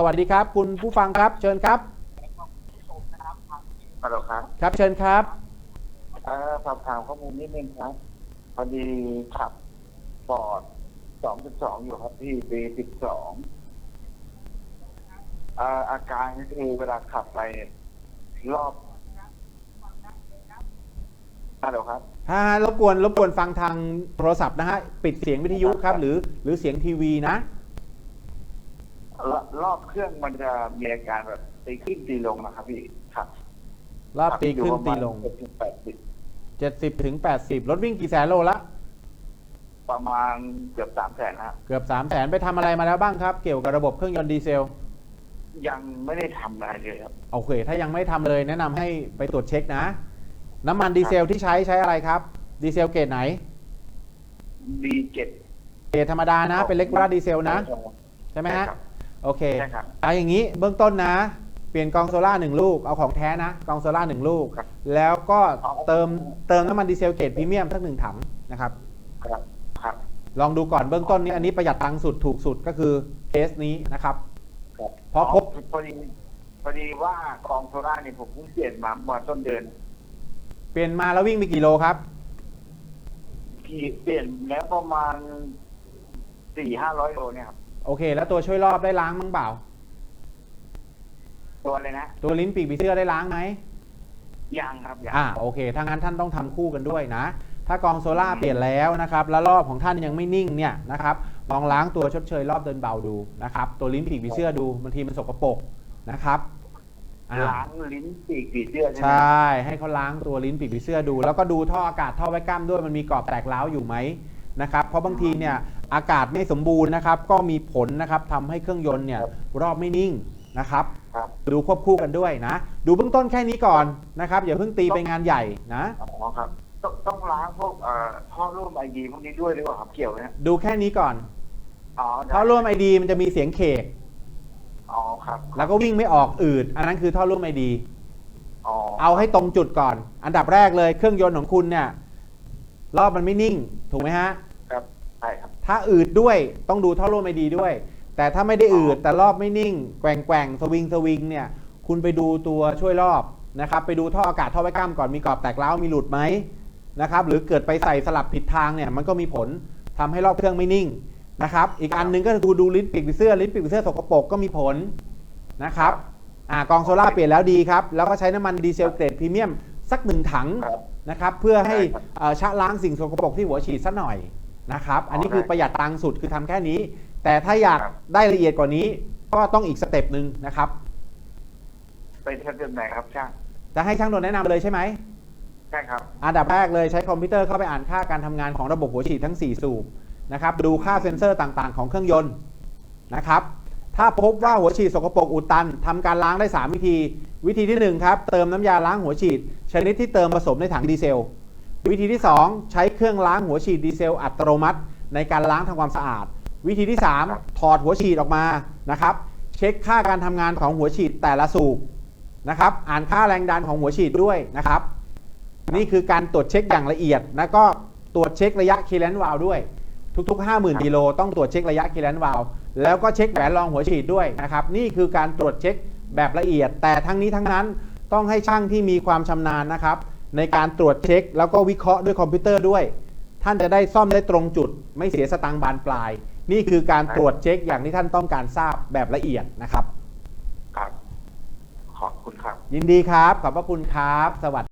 สวัสดีครับ คุณผู้ฟังครับ เชิญครับฮัลโหลครับ ครับเชิญครับเอ่อสอบถามข้อมูลนิดนึงครับ พอดีขับฟอร์ด2.2อยู่ครับที่ B12 เอ่ออาการก็คือเวลาขับไปรอบฮัลโหลครับถ้ารบกวนรบกวนฟังทางโทรศัพท์นะฮะ ปิดเสียงวิทยุครับ หรือหรือเสียงทีวีนะ รรอบเครื่องมันจะมีอาการแบบตีขึ้นตีลงนะครับพี่ครับรอบตีขึ้นตีลงเจ็ดถึงแปดสิบ70ถึง80รถวิ่งกี่แสนโลละ ประมาณเกือบสามแสนฮะเกือบ3 0 0แสนไปทำอะไรมาแล้วบ้างครับ เกี่ยวกับระบบเครื่องยนต์ดีเซล ยังไม่ได้ทำอะไรเลยครับ โอเค ถ้ายังไม่ทำเลยแนะนำให้ไปตรวจเช็คนะ น้ำมันดีเซลที่ใช้ใช้อะไรครับ ดีเซลเกรดไหน B7 เกรดธรรมดานะ เป็นเล็กว่าดีเซลนะ ใช่ไหมฮะครับ โอเคใช่ครับเอาอย่างนี้เบื้องต้นนะ เปลี่ยนกองโซล่าหนึ่งลูก เอาของแท้นะ กองโซล่าหนึ่งลูก ครับ แล้วก็เอาเติมเติมน้ำมันดีเซลเกรดพรีเมียมสักหนึ่งถังนะครับ ครับครับลองดูก่อนเบื้องต้นนี้อันนี้ประหยัดตังค์สุดถูกสุดก็คือเคสนี้นะครับ ครับเพราะพบพอดีพอดีว่ากองโซล่าเนี่ยผมเพิ่งเปลี่ยนมาเมื่อต้นเดือนเปลี่ยนมาแล้ววิ่งไปกี่โลครับขี่เปลี่ยนแล้วประมาณสี่ห้าร้อยโลเนี่ยครับ โอเค แล้วตัวช่วยรอบได้ล้างมั้งเปล่า ตัวเลยนะตัวลิ้นปีกผีเสื้อได้ล้างไหมยังครับยังอ่าโอเค ถ้างั้นท่านต้องทำคู่กันด้วยนะ ถ้ากองโซล่าเปลี่ยนแล้วนะครับ แล้วรอบของท่านยังไม่นิ่งเนี่ยนะครับลองล้างตัวชดเชยรอบเดินเบาดูนะครับ ตัวลิ้นปีกผีเสื้อดูบางทีมันสกปรกนะครับอ่า ล้างลิ้นปีกผีเสื้อใช่ไหใชม่ ให้เขาล้างตัวลิ้นปีกผีเสื้อดู แล้วก็ดูท่ออากาศท่อไว้กล้ามด้วยมันมีกรอบแตกร้าวอยู่ไหมนะครับ เพราะบางทีเนี่ย อากาศไม่สมบูรณ์นะครับ ก็มีผลนะครับทำให้เครื่องยนต์เนี่ยรอบไม่นิ่งนะครับ ครับดูควบคู่กันด้วยนะ ดูเบื้องต้นแค่นี้ก่อนนะครับอย่าเพิ่งตีไปงานใหญ่นะ อ๋อครับ ต้องต้องล้างพวกเอ่อท่อร่วมไอดีพวกนี้ด้วยหรือเปล่าครับเกี่ยวไหมฮะดูแค่นี้ก่อนอ๋อได้ท่อร่วมไอดีมันจะมีเสียงเขกอ๋อครับแล้วก็วิ่งไม่ออกอืดอันนั้นคือท่อร่วมไอดี อ๋อเอาให้ตรงจุดก่อน อันดับแรกเลยเครื่องยนต์ของคุณเนี่ยรอบมันไม่นิ่ง ถูกไหมฮะครับใช่ครับ ถ้าอืดด้วยต้องดูท่อร่วมไอดีด้วย แต่ถ้าไม่ได้อืดแต่รอบไม่นิ่ง แกว่งแกว่งสวิงสวิงเนี่ยคุณไปดูตัวช่วยรอบนะครับ ไปดูท่ออากาศท่อไว้กล้ามก่อนมีกรอบแตกร้าวมีหลุดไหมนะครับ หรือเกิดไปใส่สลับผิดทางเนี่ยมันก็มีผลทำให้รอบเครื่องไม่นิ่งนะครับ อีกอันหนึงก็คือดูลิ้นปีกผีเสื้อลิ้นปีกผีเสื้อสกปรกก็มีผลนะครับอ่ากองโซล่าเปลี่ยนแล้วดีครับ แล้วก็ใช้น้ำมันดีเซลเกรดพรีเมียมสักหนึ่งถังครับนะครับ เพื่อให้ได้ครับเอ่อชะล้างสิ่งสกปรกที่หัวฉีดซะหน่อย นะครับ อันนี้อ๋อคือได้ประหยัดตังค์สุดคือทำแค่นี้ แต่ถ้าอยากครับได้ละเอียดกว่านี้ก็ต้องอีกสเต็ปหนึ่งนะครับ เป็นเทปเดิมไหนครับช่าง จะให้ช่างโดนแนะนำเลยใช่ไหมใช่ครับ อันดับแรกเลยใช้คอมพิวเตอร์เข้าไปอ่านค่าการทำงานของระบบหัวฉีดทั้ง 4 สูบนะครับ ดูค่าเซ็นเซอร์ต่างๆ ของเครื่องยนต์นะครับ ถ้าพบว่าหัวฉีดสกปรกอุดตันทำการล้างได้ 3 วิธี วิธีที่1ครับเติมน้ำยาล้างหัวฉีดชนิดที่เติมผสมในถังดีเซล วิธีที่ 2 ใช้เครื่องล้างหัวฉีดดีเซลอัตโนมัติ ในการล้างทำความสะอาด วิธีที่ 3 ถอดหัวฉีดออกมานะครับเช็คค่าการทำงานของหัวฉีดแต่ละสูบนะครับอ่านค่าแรงดันของหัวฉีดด้วยนะครับ นี่คือการตรวจเช็คอย่างละเอียดแล้วก็ตรวจเช็คระยะคีเลนวาลด้วย ทุก ๆ 50,000กิโลต้องตรวจเช็คระยะคีเลนวาลแล้วก็เช็คแหวนรองหัวฉีดด้วยนะครับนี่คือการตรวจเช็คแบบละเอียด แต่ทั้งนี้ทั้งนั้นต้องให้ช่างที่มีความชำนาญนะครับ ในการตรวจเช็ค แล้วก็วิเคราะห์ด้วยคอมพิวเตอร์ด้วย ท่านจะได้ซ่อมได้ตรงจุด ไม่เสียสตังค์บานปลาย นี่คือการตรวจเช็คอย่างที่ท่านต้องการทราบแบบละเอียดนะครับ ครับ ขอบคุณครับ ยินดีครับ ขอบพระคุณครับ สวัสดี